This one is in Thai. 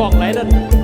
กล่องไหลนั่นมัน